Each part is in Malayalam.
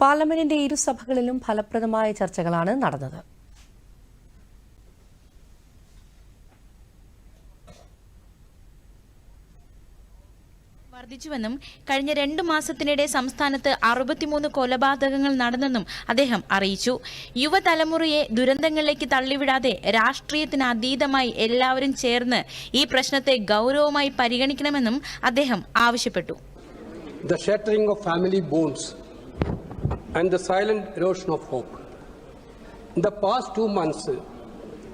പാർലമെന്റിന്റെ ഇരുസഭകളിലും ഫലപ്രദമായ ചർച്ചകളാണ് നടന്നത്. വർദ്ധിച്ചുവെന്നും കഴിഞ്ഞ രണ്ടു മാസത്തിനിടെ സംസ്ഥാനത്ത് അറുപത്തിമൂന്ന് കൊലപാതകങ്ങൾ നടന്നെന്നും അദ്ദേഹം അറിയിച്ചു. യുവതലമുറയെ ദുരന്തങ്ങളിലേക്ക് തള്ളിവിടാതെ രാഷ്ട്രീയത്തിന് അതീതമായി എല്ലാവരും ചേർന്ന് ഈ പ്രശ്നത്തെ ഗൗരവമായി പരിഗണിക്കണമെന്നും അദ്ദേഹം ആവശ്യപ്പെട്ടു. The shattering of family bonds, and the silent erosion of hope. In the past two months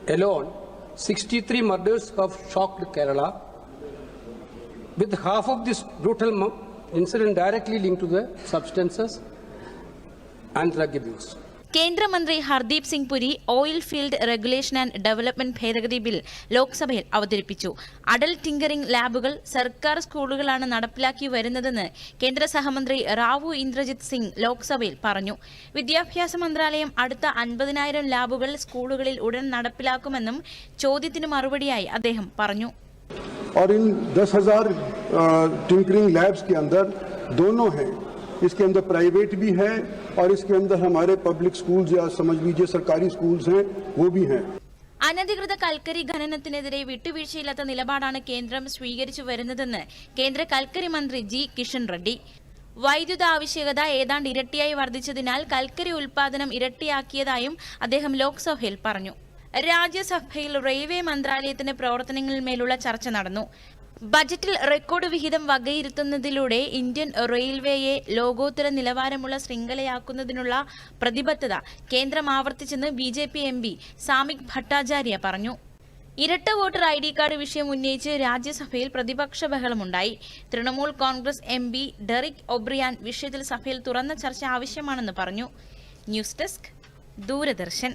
alone, 63 murders have shocked Kerala, with half of this brutal incident directly linked to the substances and drug abuse. കേന്ദ്രമന്ത്രി Hardeep Singh Puri oil field regulation and development ഭേദഗതി ബിൽ ലോക്സഭയിൽ അവതരിപ്പിച്ചു അടൽ ടിങ്കറിംഗ് ലാബുകൾ സർക്കാർ സ്കൂളുകളാണ് നടപ്പിലാക്കി വരുന്നതെന്ന് കേന്ദ്ര സഹമന്ത്രി റാവു ഇന്ദ്രജിത് സിംഗ് ലോക്സഭയിൽ പറഞ്ഞു വിദ്യാഭ്യാസ മന്ത്രാലയം അടുത്ത അൻപതിനായിരം ലാബുകൾ സ്കൂളുകളിൽ ഉടൻ നടപ്പിലാക്കുമെന്നും ചോദ്യത്തിന് മറുപടിയായി അദ്ദേഹം പറഞ്ഞു और इन दस हजार टिंकरिंग लैब्स के अंदर दोनों हैं इसके अंदर प्राइवेट भी है और इसके अंदर हमारे पब्लिक स्कूल्स या समझ लीजिए सरकारी स्कूल्स हैं वो भी हैं അനധികൃത കൽക്കരി ഖനനത്തിനെതിരെ വിട്ടുവീഴ്ചയില്ലാത്ത നിലപാടാണ് കേന്ദ്രം സ്വീകരിച്ചു വരുന്നതെന്ന് കേന്ദ്ര കൽക്കരി മന്ത്രി ജി കിഷൻ റെഡ്ഡി വൈദ്യുത ആവശ്യകത ഏതാണ്ട് ഇരട്ടിയായി വർദ്ധിച്ചതിനാൽ കൽക്കരി ഉൽപാദനം ഇരട്ടിയാക്കിയതായും അദ്ദേഹം ലോക്സഭയിൽ പറഞ്ഞു രാജ്യസഭയിൽ റെയിൽവേ മന്ത്രാലയത്തിന്റെ പ്രവർത്തനങ്ങളിന്മേലുള്ള ചർച്ച നടന്നു ബജറ്റിൽ റെക്കോർഡ് വിഹിതം വകയിരുത്തുന്നതിലൂടെ ഇന്ത്യൻ റെയിൽവേയെ ലോകോത്തര നിലവാരമുള്ള ശൃംഖലയാക്കുന്നതിനുള്ള പ്രതിബദ്ധത കേന്ദ്രം ആവർത്തിച്ചെന്ന് B J P M P Samik Bhattacharya പറഞ്ഞു. ഇരട്ട വോട്ടർ ഐ ഡി കാർഡ് വിഷയം ഉന്നയിച്ച് രാജ്യസഭയിൽ പ്രതിപക്ഷ ബഹളമുണ്ടായി. Trinamool Congress M P Derek O'Brien വിഷയത്തിൽ സഭയിൽ തുറന്ന ചർച്ച ആവശ്യമാണെന്ന് പറഞ്ഞു. News desk Doordarshan.